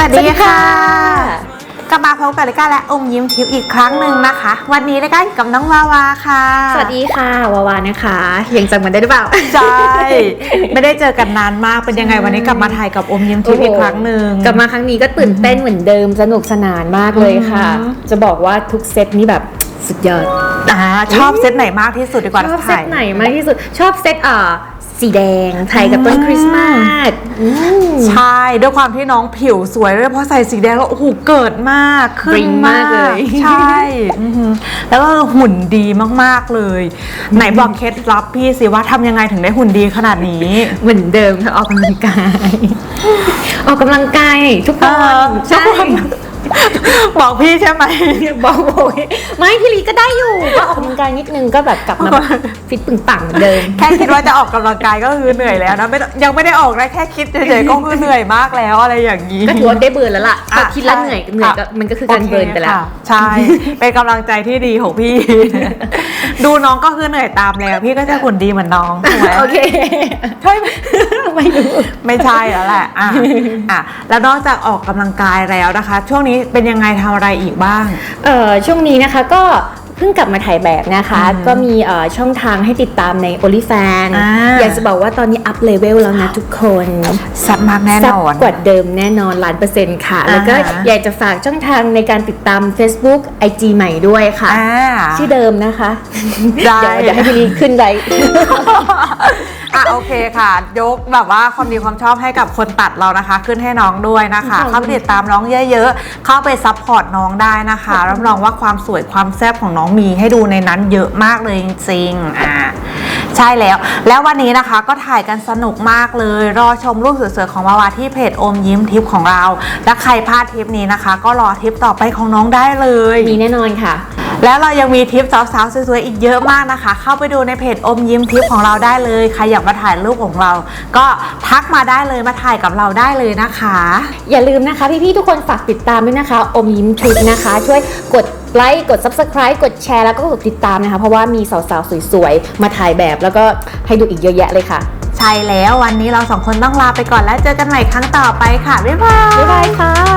วัสดีค่ะ กลับมาพบกับลิก้าและอมยิ้มทิพย์อีกครั้งหนึ่งนะคะ วันนี้ลิก้าอยู่กับน้องวาวาค่ะ สวัสดีค่ะวาวานะคะยังจำกันได้หรือเปล่า ใช่ ไม่ได้เจอกันนานมากเป็นยังไงวันนี้กลับมาถ่ายกับอมยิ้มทิพย์อีกครั้งหนึ่งกลับมาครั้งนี้ก็ตื่นเต้นเหมือนเดิมสนุกสนานมากเลยค่ะอืมจะบอกว่าทุกเซตนี้แบบ สุดยอด อ่าชอบเซตไหนมากที่สุดดีกว่าชอบเซถ่าตยไหนมากที่สุด ชอบเซตอ่าสีแดงไทยกับต้นอืมคริสต์มาสอืมใช่ด้วยความที่น้องผิวสวยด้วยเพราะใส่สีแดงแล้วโอ้โหเกิดมากขึ้น Bring มากเลยใช่อือหือแล้วก็หุ่นดีมากๆเลย ไหนบอกเคล็ดลับพี่สิว่าทำยังไงถึงได้หุ่นดีขนาดนี้ เหมือนเดิมค่ะออกกำลังกาย ออกกำลังกายทุกวัเออนใช่ บอกพี่ใช่ไหมบอกโอ้ยไม่พี่ลีก็ได้อยู่ก็ออกกำลังกายนิดนึงก็แบบกลับมาแบบฟิตปึงปังเหมือนเดิมแค่คิดว่าจะออกกำลังกายก็คือเหนื่อยแล้วนะไม่ต้องยังไม่ได้ออกนะแค่คิดเฉยๆก็คือเหนื่อยมากแล้วอะไรอย่างนี้ก็ถือว่าได้เบิร์นแล้วล่ะอะพอคิดแล้วเหนื่อยเหนื่อยก็อะมันก็คือการเบิร์นไปแล้วโอเคค่ะใช่เป็นกำลังใจที่ดีของพี่ ดูน้องก็คือเหนื่อยตามแล้ว พี่ก็จะหุ่นดีเหมือนน้องถูกไหมโอเคใช่ไหมไม่รู้ไม่ใช่แล้วแหละอะอะแล้วนอกจากออกกำลังกายแล้วนะคะ ช่วงนี้เป็นยังไงทำอะไรอีกบ้าง เอ่อช่วงนี้นะคะก็เพิ่งกลับมาถ่ายแบบนะคะอืมก็มีเอ่อช่องทางให้ติดตามใน o n l y f a n อ่าอยากจะบอกว่าตอนนี้อัพเลเวลแล้วนะทุกคนสับมากแน่นอนแซ่บกว่าเดิมแน่นอนล้านเปอร์เซ็นต์ค่ะ แล้วก็อ่าฮะอยากจะฝากช่องทางในการติดตาม Facebook IG ใหม่ด้วยค่ะอ่าชื่อเดิมนะคะได้เดี๋ยวเดี๋ยวให้พี่ลีขึ้นไว้อะ โอเคค่ะ ยกแบบว่าความดีความชอบให้กับคนตัดเรานะคะ ขึ้นให้น้องด้วยนะคะขอบคุณเข้าไปติดตามน้องเยอะๆ เข้าไปซัพพอร์ตน้องได้นะคะรับรองว่าความสวยความแซ่บของน้องมีให้ดูในนั้นเยอะมากเลยจริงๆอ่าใช่แล้ว แล้ววันนี้นะคะก็ถ่ายกันสนุกมากเลย รอชมรูปสวยๆของวาวาที่เพจอมยิ้มทิปของเรา และใครพลาดทริปนี้นะคะ ก็รอทริปต่อไปของน้องได้เลย มีแน่นอนค่ะ แล้วเรายังมีทิปสาวๆสวยๆอีกเยอะมากนะคะ เข้าไปดูในเพจอมยิ้มทิปของเราได้เลยใครอยากมาถ่ายรูปของเรา ก็ทักมาได้เลยมาถ่ายกับเราได้เลยนะคะ อย่าลืมนะคะ พี่ๆทุกคนฝากติดตามด้วยนะคะ อมยิ้มทริปนะคะ ช่วยกดไลค์กด Subscribe กดแชร์แล้วก็กดติดตามนะคะ เพราะว่ามีสาวๆสวยๆมาถ่ายแบบแล้วก็ให้ดูอีกเยอะแยะเลยค่ะใช่แล้ววันนี้เราสองคนต้องลาไปก่อนแล้วเจอกันใหม่ครั้งต่อไปค่ะบ๊ายบายบ๊ายบายค่ะ